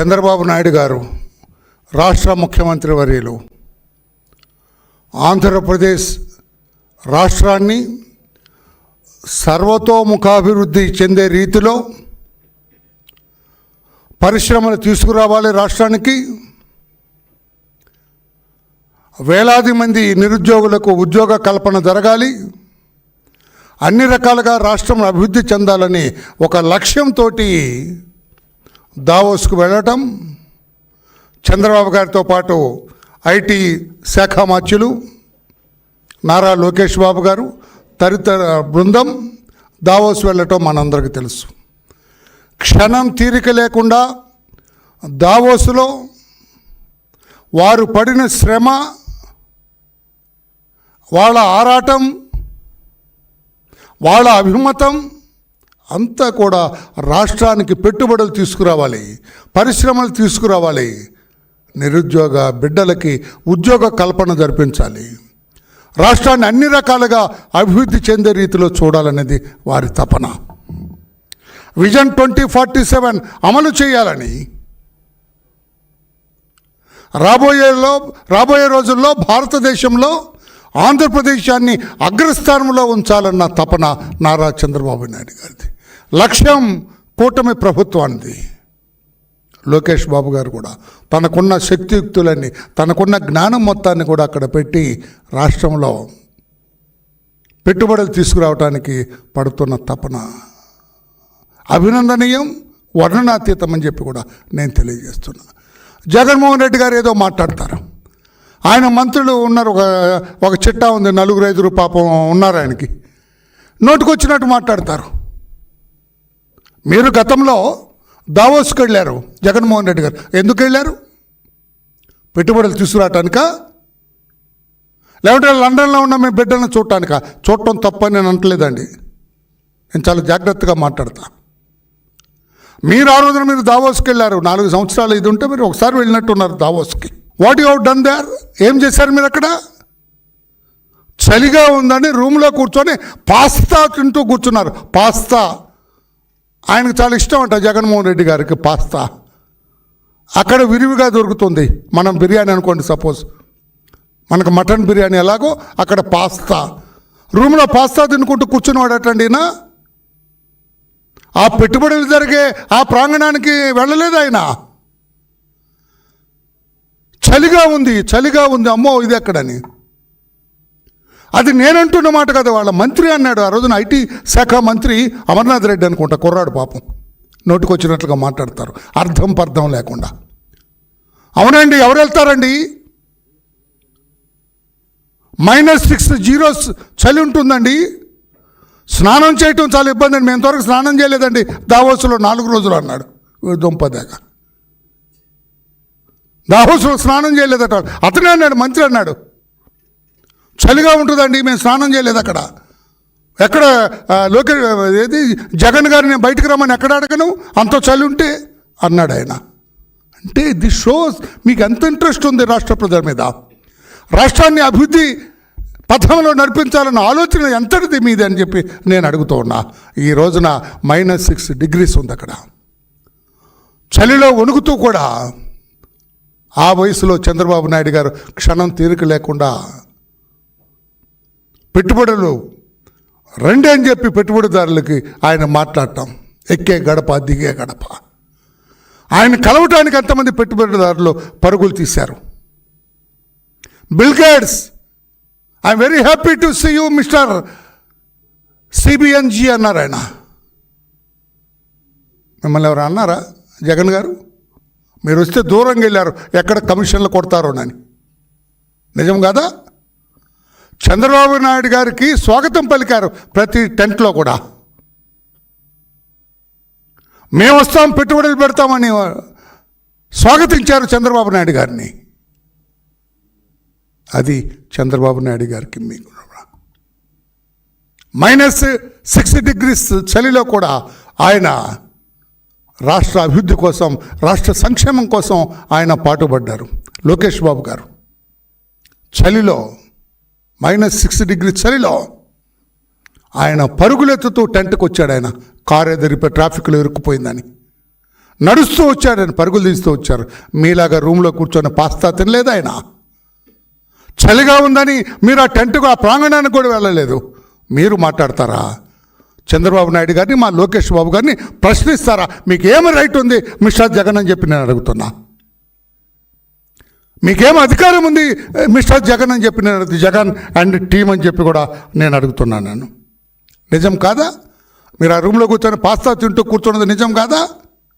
చంద్రబాబు నాయుడు గారు రాష్ట్ర ముఖ్యమంత్రి వర్యులు ఆంధ్రప్రదేశ్ రాష్ట్రాన్ని సర్వతోముఖాభివృద్ధి చెందే రీతిలో పరిశ్రమలు తీసుకురావాలి రాష్ట్రానికి. వేలాది మంది నిరుద్యోగులకు ఉద్యోగ కల్పన జరగాలి. అన్ని రకాలుగా రాష్ట్రం అభివృద్ధి చెందాలని ఒక లక్ష్యంతో దావోస్కు వెళ్ళటం చంద్రబాబు గారితో పాటు ఐటీ శాఖ మాత్యులు నారా లోకేష్ బాబు గారు తదితర బృందం దావోస్ వెళ్ళటం మనందరికీ తెలుసు. క్షణం తీరిక లేకుండా దావోసులో వారు పడిన శ్రమ వాళ్ళ ఆరాటం వాళ్ళ అభిమతం అంతా కూడా రాష్ట్రానికి పెట్టుబడులు తీసుకురావాలి పరిశ్రమలు తీసుకురావాలి నిరుద్యోగ బిడ్డలకి ఉద్యోగ కల్పన జరిపించాలి. రాష్ట్రాన్ని అన్ని రకాలుగా అభివృద్ధి చెందే రీతిలో చూడాలనేది వారి తపన. విజన్ ట్వంటీ ఫార్టీ సెవెన్ అమలు చేయాలని రాబోయేలో రాబోయే రోజుల్లో భారతదేశంలో ఆంధ్రప్రదేశాన్ని అగ్రస్థానంలో ఉంచాలన్న తపన నారా చంద్రబాబు నాయుడు గారిది. లక్ష్యం కూటమి ప్రభుత్వానిది. లోకేష్ బాబు గారు కూడా తనకున్న శక్తియుక్తులన్నీ తనకున్న జ్ఞానం మొత్తాన్ని కూడా అక్కడ పెట్టి రాష్ట్రంలో పెట్టుబడులు తీసుకురావడానికి పడుతున్న తపన. అభినందనీయం వర్ణనాతీతం అని చెప్పి కూడా నేను తెలియజేస్తున్నా. జగన్మోహన్ రెడ్డి గారు ఏదో మాట్లాడతారు. ఆయన మంత్రులు ఉన్నారు ఒక ఒక చిట్టా ఉంది నలుగురు ఐదుగురు పాపం ఉన్నారు ఆయనకి. నోటుకొచ్చినట్టు మాట్లాడతారు. మీరు గతంలో దావోస్కి వెళ్ళారు జగన్మోహన్ రెడ్డి గారు. ఎందుకు వెళ్ళారు? పెట్టుబడులు తీసుకురావటానికా? లేకుంటే లండన్లో ఉన్న మీ బిడ్డలను చూడటానికా? చూడటం తప్పని నేను అంటలేదండి నేను చాలా జాగ్రత్తగా మాట్లాడతా. మీరు ఆ రోజున మీరు దావోస్కి వెళ్ళారు. నాలుగు సంవత్సరాలు ఇది ఉంటే మీరు ఒకసారి వెళ్ళినట్టున్నారు దావోస్కి. వాట్ యు డన్ దేర్ ఏం చేశారు మీరు అక్కడ? చలిగా ఉందని రూమ్లో కూర్చొని పాస్తా తింటూ కూర్చున్నారు. పాస్తా. ఆయనకు చాలా ఇష్టం అంట జగన్మోహన్ రెడ్డి గారికి పాస్తా. అక్కడ విరివిగా దొరుకుతుంది. మనం బిర్యానీ అనుకోండి సపోజ్. మనకు మటన్ బిర్యానీ ఎలాగో అక్కడ పాస్తా. రూమ్లో పాస్తా తినుకుంటూ కూర్చున్నవాడటండినా ఆ పెట్టుబడులు జరిగే ఆ ప్రాంగణానికి వెళ్ళలేదు ఆయన. చలిగా ఉంది చలిగా ఉంది. అమ్మో ఇది ఎక్కడని? అది నేనంటున్న మాట కదా వాళ్ళ మంత్రి అన్నాడు. ఆ రోజున ఐటీ శాఖ మంత్రి అమర్నాథ్ రెడ్డి అనుకుంటా కుర్రాడు పాపం. నోటుకొచ్చినట్లుగా మాట్లాడతారు. అర్థం పర్థం లేకుండా. అవునండి ఎవరు వెళ్తారండి? మైనస్ సిక్స్ జీరోస్ చలి ఉంటుందండి. స్నానం చేయటం చాలా ఇబ్బంది అండి. మేము త్వరగా స్నానం చేయలేదండి. దావోసులో నాలుగు రోజులు అన్నాడు. వీడు దావోసులో స్నానం చేయలేదట. అతనే అన్నాడు మంత్రి అన్నాడు. చలిగా ఉంటుందండి మేము స్నానం చేయలేదు అక్కడ. ఎక్కడ ఆ, లోకే ఏది జగన్ గారిని నేను బయటకు రమ్మని ఎక్కడ అడగను? అంత చలి ఉంటే అన్నాడు ఆయన. అంటే ది షోస్ మీకు ఎంత ఇంట్రెస్ట్ ఉంది రాష్ట్ర ప్రజల మీద? రాష్ట్రాన్ని అభివృద్ధి పథంలో నడిపించాలన్న ఆలోచన ఎంతటిది మీది అని చెప్పి నేను అడుగుతూ ఉన్నా. ఈ రోజున మైనస్ సిక్స్ డిగ్రీస్ ఉంది అక్కడ. చలిలో వణుకుతూ కూడా ఆ వయసులో చంద్రబాబు నాయుడు గారు క్షణం తీరిక లేకుండా పెట్టుబడులు రండి అని చెప్పి పెట్టుబడిదారులకి ఆయన మాట్లాడటం. ఎక్కే గడప దిగే గడప. ఆయన కలవటానికి ఎంతమంది పెట్టుబడిదారులు పరుగులు తీశారు? Bill Gates I'm very happy to see you mister సిబిఎన్జి అన్నారు ఆయన. మిమ్మల్ని ఎవరు అన్నారా? జగన్ గారు? మీరు వస్తే దూరంగా వెళ్ళారు. ఎక్కడ కమిషన్లు కొడతారోనని. నిజం కాదా? చంద్రబాబు నాయుడు గారికి స్వాగతం పలికారు ప్రతి టెంట్లో కూడా. మేము వస్తాం పెట్టుబడులు పెడతామని స్వాగతించారు చంద్రబాబు నాయుడు గారిని. అది చంద్రబాబు నాయుడు గారికి మీకు మైనస్ సిక్స్ డిగ్రీస్ చలిలో కూడా ఆయన రాష్ట్ర అభివృద్ధి కోసం రాష్ట్ర సంక్షేమం కోసం ఆయన పాటుపడ్డారు. లోకేష్ బాబు గారు. చలిలో మైనస్ సిక్స్ డిగ్రీ చలిలో ఆయన పరుగులెత్తుతూ టెంట్కి వచ్చాడు ఆయన. కారు ఎదిరిపోయి ట్రాఫిక్లో ఇరుక్కుపోయిందని. నడుస్తూ వచ్చాడు ఆయన పరుగులు తీస్తూ వచ్చారు. మీలాగా రూమ్లో కూర్చొని పాస్తా తినలేదు ఆయన. చలిగా ఉందని మీరు ఆ టెంట్కు ఆ ప్రాంగణానికి కూడా వెళ్ళలేదు. మీరు మాట్లాడతారా? చంద్రబాబు నాయుడు గారిని మా లోకేష్ బాబు గారిని ప్రశ్నిస్తారా? మీకు ఏమి రైట్ ఉంది? మిస్టర్ జగన్ అని చెప్పి నేను అడుగుతున్నా. మీకేం అధికారం ఉంది? మిస్టర్ జగన్ అని చెప్పి నేను జగన్ అండ్ టీం అని చెప్పి కూడా నేను అడుగుతున్నాను నేను. నిజం కాదా? మీరు ఆ రూమ్లో కూర్చొని పాస్తా తింటూ కూర్చున్నది నిజం కాదా?